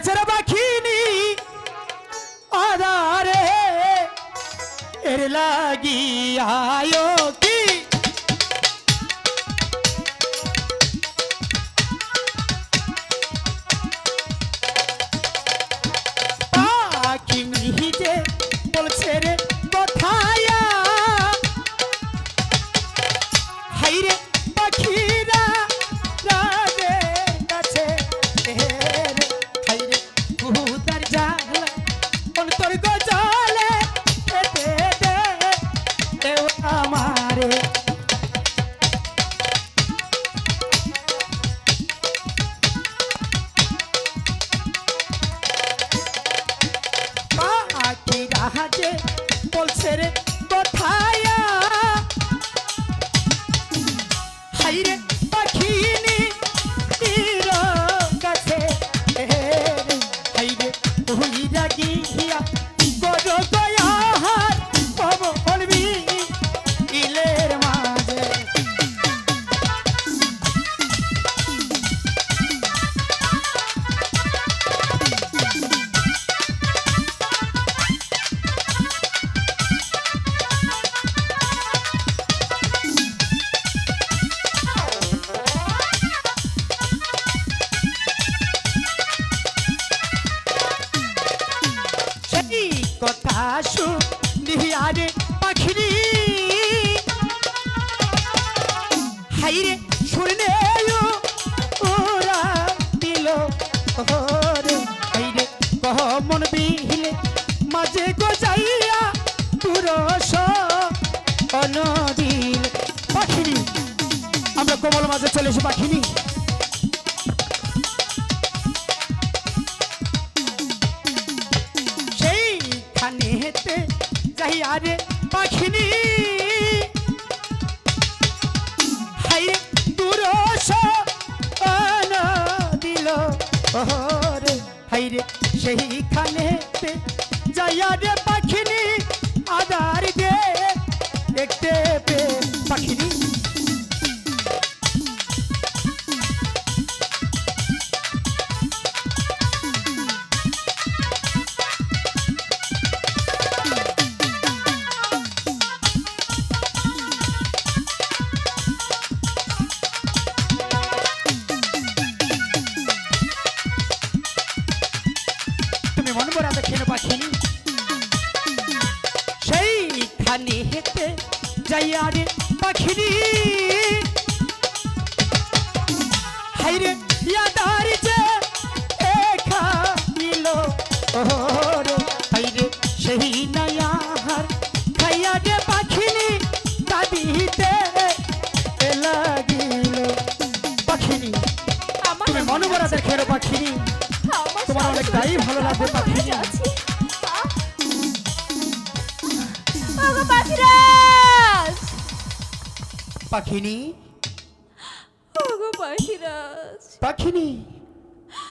বেচের বাখিনি আদারে এর লাগি আয়ো আমারে পাখি কথা শুনিয়ারে পাখিরি। হাইরে শুনে ওরা দিল ওরে হাইরে কহ মন বিহিলে মাঝে গজাইয়া পুরস অনদিল। পাখিরি, আমরা কোমল মাঝে চলে এসে পাখিনি সেইখানে হেতে যাই আরে পাখিনি হাইরে দুরস দিল। ওরে হাইরে সেইখানে হেতে যাই আরে পাখিনি। আদার দে সেইখানে হেতে যাই আরে পাখিনি। হাইরে ইয়াদার যে এখা দিল। ওরে হাইরে সেই নায়ার খাইয়া রে পাখিনি কাঁদিতে লাগিল। পাখিনি তুমি মন মরা পাখিনি। তোমার অনেক গাই ভালো লাগবে পাখিনি। পাখিনি? পাখিরাজ। পাখিনি?